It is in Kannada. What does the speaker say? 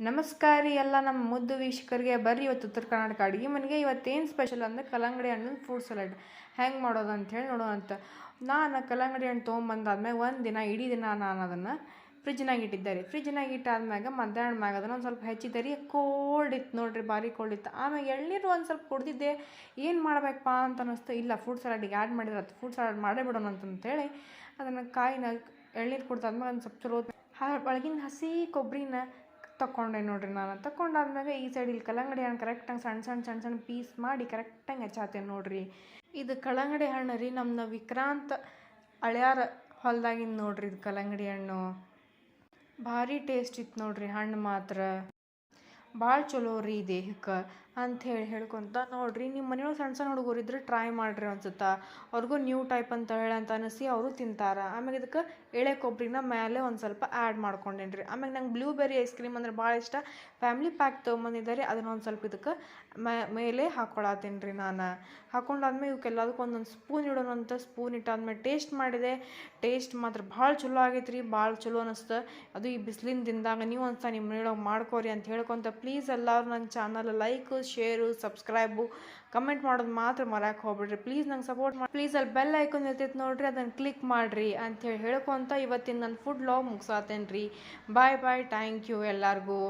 ನಮಸ್ಕಾರ ರೀ ಎಲ್ಲ ನಮ್ಮ ಮುದ್ದು ವೀಕ್ಷಕರಿಗೆ ಬರ್ರಿ ಇವತ್ತು ಉತ್ತರ ಕರ್ನಾಟಕ ಅಡುಗೆ ಮನೆಗೆ. ಇವತ್ತೇನು ಸ್ಪೆಷಲ್ ಅಂದರೆ ಕಲ್ಲಂಗಡಿ ಹಣ್ಣಿನ ಫ್ರೂಟ್ ಸಲಾಡ್ ಹೆಂಗೆ ಮಾಡೋದು ಅಂಥೇಳಿ ನೋಡೋಣಂತ ನಾನು ಕಲ್ಲಂಗಡಿ ಹಣ್ಣು ತೊಗೊಂಬಂದಾದ್ಮೇಲೆ ಒಂದು ದಿನ, ಇಡೀ ದಿನ ನಾನು ಅದನ್ನು ಫ್ರಿಜ್ನಾಗ ಇಟ್ಟಿದ್ದೆ ರೀ. ಫ್ರಿಜ್ನಾಗ ಇಟ್ಟಾದ್ಮ್ಯಾಗ ಮಧ್ಯಾಹ್ನ ಮ್ಯಾಗ ಅದನ್ನು ಒಂದು ಸ್ವಲ್ಪ ಹೆಚ್ಚಿದ್ದೆ ರೀ. ಕೋಲ್ಡ್ ಇತ್ತು ನೋಡಿರಿ, ಭಾರಿ ಕೋಲ್ಡ್ ಇತ್ತು. ಆಮೇಲೆ ಎಳ್ನೀರು ಒಂದು ಸ್ವಲ್ಪ ಕುಡ್ದಿದ್ದೆ. ಏನು ಮಾಡಬೇಕಪ್ಪ ಅಂತ ಅನ್ನಿಸ್ತು, ಇಲ್ಲ ಫ್ರೂಟ್ ಸಲಾಡಿಗೆ ಆ್ಯಡ್ ಮಾಡಿದ್ರೆ ಅದು ಫ್ರೂಟ್ ಸಲಾಡ್ ಮಾಡೇ ಬಿಡೋಣ ಅಂತಂತೇಳಿ ಅದನ್ನು ಕಾಯಿನ ಎಳ್ನೀರು ಕುಡ್ದಾದ್ಮೇಲೆ ಒಂದು ಸ್ವಲ್ಪ ಚಲೋ ಒಳಗಿನ ಹಸಿ ಕೊಬ್ಬರಿನ ತಗೊಂಡೆ ನೋಡ್ರಿ ನಾನು. ತಗೊಂಡಾದ್ಮೇಲೆ ಈ ಸೈಡ್ ಇಲ್ಲಿ ಕಲ್ಲಂಗಡಿ ಹಣ್ಣು ಕರೆಕ್ಟಾಗಿ ಸಣ್ಣ ಸಣ್ಣ ಸಣ್ಣ ಸಣ್ಣ ಪೀಸ್ ಮಾಡಿ ಕರೆಕ್ಟಾಗಿ ಹೆಚ್ಚಾತೇನೆ ನೋಡ್ರಿ. ಇದು ಕಲ್ಲಂಗಡಿ ಹಣ್ಣು ರೀ ನಮ್ಮ ವಿಕ್ರಾಂತ್ ಅಳ್ಯಾರ ಹೊಲ್ದಾಗಿಂದ ನೋಡ್ರಿ ಇದು ಕಲ್ಲಂಗಡಿ ಹಣ್ಣು. ಭಾರಿ ಟೇಸ್ಟ್ ಇತ್ತು ನೋಡ್ರಿ ಹಣ್ಣು ಮಾತ್ರ. ಭಾಳ ಚಲೋ ರೀ ದೇಹಕ್ಕೆ ಅಂಥೇಳಿ ಹೇಳ್ಕೊತ, ನೋಡ್ರಿ ನಿಮ್ಮ ಮನೆಯೊಳಗೆ ಸಣ್ಣ ಸಣ್ಣ ಹುಡುಗರು ಇದ್ದರೆ ಟ್ರೈ ಮಾಡಿರಿ ಅನ್ಸುತ್ತೆ. ಅವ್ರಿಗೂ ನ್ಯೂ ಟೈಪ್ ಅಂತ ಹೇಳಿ ಅಂತ ಅನಿಸಿ ಅವರು ತಿಂತಾರೆ. ಆಮೇಲೆ ಇದಕ್ಕೆ ಎಳೆ ಕೊಬ್ಬರಿನ ಮೇಲೆ ಒಂದು ಸ್ವಲ್ಪ ಆ್ಯಡ್ ಮಾಡ್ಕೊಂಡೇನಿ ರೀ ಆಮೇಲೆ ನಂಗೆ ಬ್ಲೂಬೆರಿ ಐಸ್ ಕ್ರೀಮ್ ಅಂದ್ರೆ ಭಾಳ ಇಷ್ಟ. ಫ್ಯಾಮ್ಲಿ ಪ್ಯಾಕ್ ತೊಗೊಂಬಂದಿದ್ದಾರೆ, ಅದನ್ನ ಒಂದು ಸ್ವಲ್ಪ ಇದಕ್ಕೆ ಮೇಲೆ ಹಾಕ್ಕೊಳತ್ತೀನಿ ರೀ ನಾನು. ಹಾಕೊಂಡಾದ್ಮೇಲೆ ಇವಕ್ಕೆಲ್ಲದಕ್ಕೂ ಒಂದೊಂದು ಸ್ಪೂನ್ ಇಡೋಣ ಅಂತ ಸ್ಪೂನ್ ಇಟ್ಟಾದ್ಮೇಲೆ ಟೇಸ್ಟ್ ಮಾಡಿದೆ. ಟೇಸ್ಟ್ ಮಾತ್ರ ಭಾಳ ಚಲೋ ಆಗೈತೆ ರೀ ಭಾಳ ಚಲೋ ಅನಿಸ್ತು. ಅದು ಈ ಬಿಸಿಲಿನ ದಿನದಾಗ ನೀವು ಒಂದ್ಸಲ ನಿಮ್ಮ ಮನೆಯೊಳಗೆ ಮಾಡ್ಕೋರಿ ಅಂತ ಹೇಳ್ಕೊತ ಪ್ಲೀಸ್ ಎಲ್ಲರೂ ನನ್ನ channel like share subscribe comment ಮಾಡೋದು ಮಾತ್ರ ಮರ್ಯಾಕೆ ಹೋಗ್ಬಿಡ್ರಿ. ಪ್ಲೀಸ್ ನಂಗೆ ಸಪೋರ್ಟ್ ಮಾಡಿ ಪ್ಲೀಸ್ ಅಲ್ಲಿ ಬೆಲ್ ಐಕನ್ ಇರ್ತೈತೆ ನೋಡ್ರಿ, ಅದನ್ನು ಕ್ಲಿಕ್ ಮಾಡಿರಿ ಅಂಥೇಳಿ ಹೇಳ್ಕೊತ ಇವತ್ತಿನ ನನ್ನ ಫುಡ್ ಲಾಗ್ ಮುಗಿಸಾತೇನೆ ರೀ ಬಾಯ್ ಬಾಯ್ ಥ್ಯಾಂಕ್ ಯು ಎಲ್ಲರಿಗೂ.